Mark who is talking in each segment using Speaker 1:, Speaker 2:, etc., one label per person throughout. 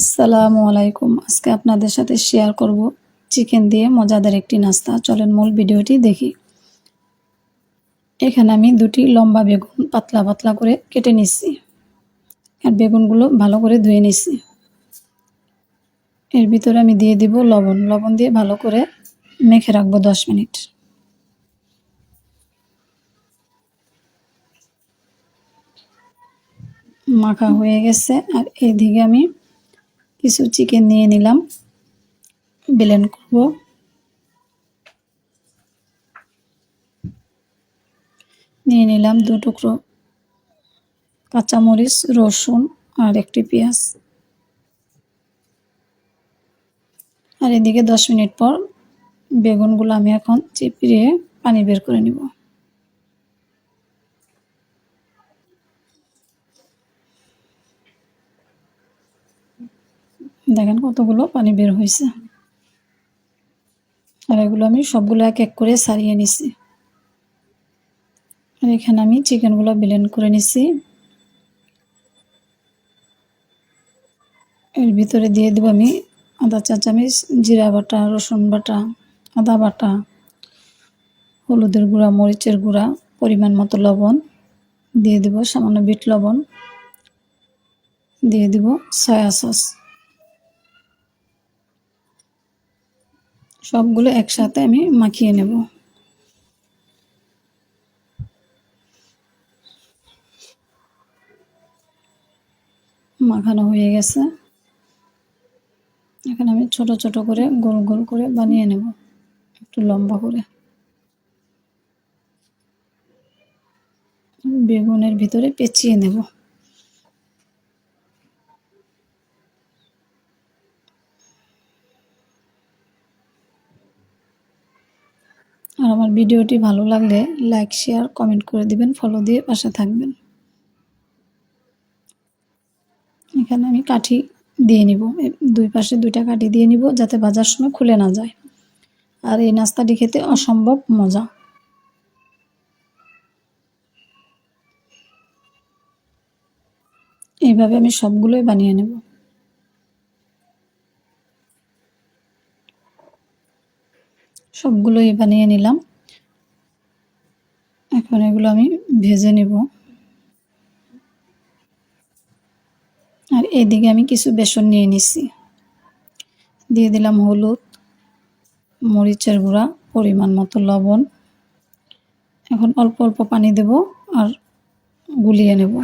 Speaker 1: আসসালামু আলাইকুম। আজকে আপনাদের সাথে শেয়ার করব চিকেন দিয়ে মজাদার একটি নাস্তা। চলেন মূল ভিডিওটি দেখি। এখানে আমি দুটি লম্বা বেগুন পাতলা পাতলা করে কেটে নিচ্ছি। আর বেগুনগুলো ভালো করে ধুয়ে নিচ্ছি। এর ভিতরে আমি দিয়ে দিব লবণ। লবণ দিয়ে ভালো করে মেখে রাখব দশ মিনিট। মাখা হয়ে গেছে। আর এদিকে আমি কিছু চিকেন নিয়ে নিলাম। ব্লেন্ড করব। নিয়ে নিলাম দু টুকরো কাঁচামরিচ, রসুন আর একটি পেঁয়াজ। আর এদিকে দশ মিনিট পর বেগুনগুলো আমি এখন চিপিয়ে পানি বের করে নিব। দেখেন কতগুলো পানি বের হয়েছে আর এগুলো আমি সবগুলো এক এক করে সারিয়ে নিছি। আর এখানে আমি চিকেনগুলো ব্লেন্ড করে নিছি। এর ভিতরে দিয়ে দেবো আমি আদা চা চামচ জিরা বাটা, রসুন বাটা, আদা বাটা, হলুদের গুঁড়া, মরিচের গুঁড়া, পরিমাণ মতো লবণ। দিয়ে দেব সামান্য বিট লবণ। দিয়ে দেব সয়া সস। সবগুলো একসাথে আমি মাখিয়ে নেব। মাখানো হয়ে গেছে। এখন আমি ছোট ছোট করে গোল গোল করে বানিয়ে নেব, একটু লম্বা করে। বেগুনের ভিতরে পেঁচিয়ে নেব। আমার ভিডিওটি ভালো লাগলে লাইক শেয়ার কমেন্ট করে দিবেন ফলো দিয়ে পাশে থাকবেন। এখানে আমি কাঠি দিয়ে নিব। দুই পাশে দুইটা কাঠি দিয়ে নিব যাতে বাজার সময় খুলে না যায়। আর এই নাস্তাটি খেতে অসম্ভব মজা। এইভাবে আমি সবগুলোই বানিয়ে নেব। সবগুলোই বানিয়ে নিলাম। এখন এগুলো আমি ভেজে নেব। আর এদিকে আমি কিছু বেসন নিয়ে নিছি। দিয়ে দিলাম হলুদ, মরিচের গুঁড়া, পরিমাণ মতো লবণ। এখন অল্প অল্প পানি দেব আর গুলিয়ে নেব।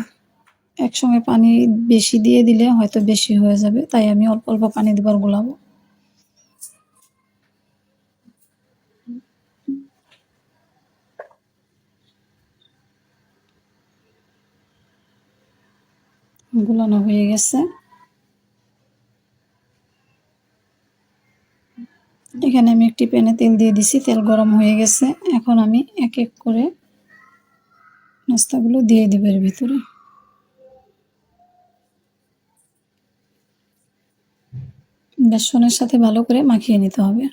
Speaker 1: একসঙ্গে পানি বেশি দিয়ে দিলে হয়তো বেশি হয়ে যাবে, তাই আমি অল্প অল্প পানি দেবার গোলাবো। গুলানো হয়ে গেছে। এখানে আমি একটি প্যানে তেল দিয়ে দিছি, তেল গরম হয়ে গেছে। এখন আমি এক এক করে নাস্তাগুলো দিয়ে দিব এর ভিতরে। বেসনের সাথে ভালো করে মাখিয়ে নিতে হবে।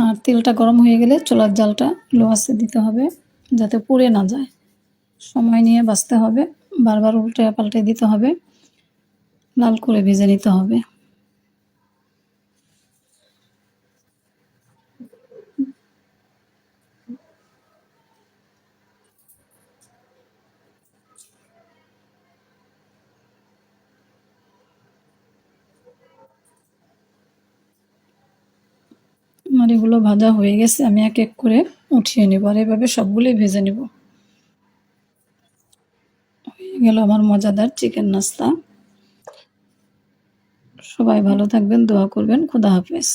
Speaker 1: আর তেলটা গরম হয়ে গেলে চোলার জালটা লো আসে দিতে হবে, যাতে পুড়ে না যায়। সময় নিয়ে বাঁচতে হবে। বারবার উল্টে পাল্টে দিতে হবে। লাল করে ভেজে নিতে হবে। আমার এগুলো ভাজা হয়ে গেছে, আমি এক এক করে উঠিয়ে নেব। আর এভাবে সবগুলোই ভেজে নেব। হয়ে গেল আমার মজাদার চিকেন নাস্তা। সবাই ভালো থাকবেন দোয়া করবেন খুদা হাফেজ।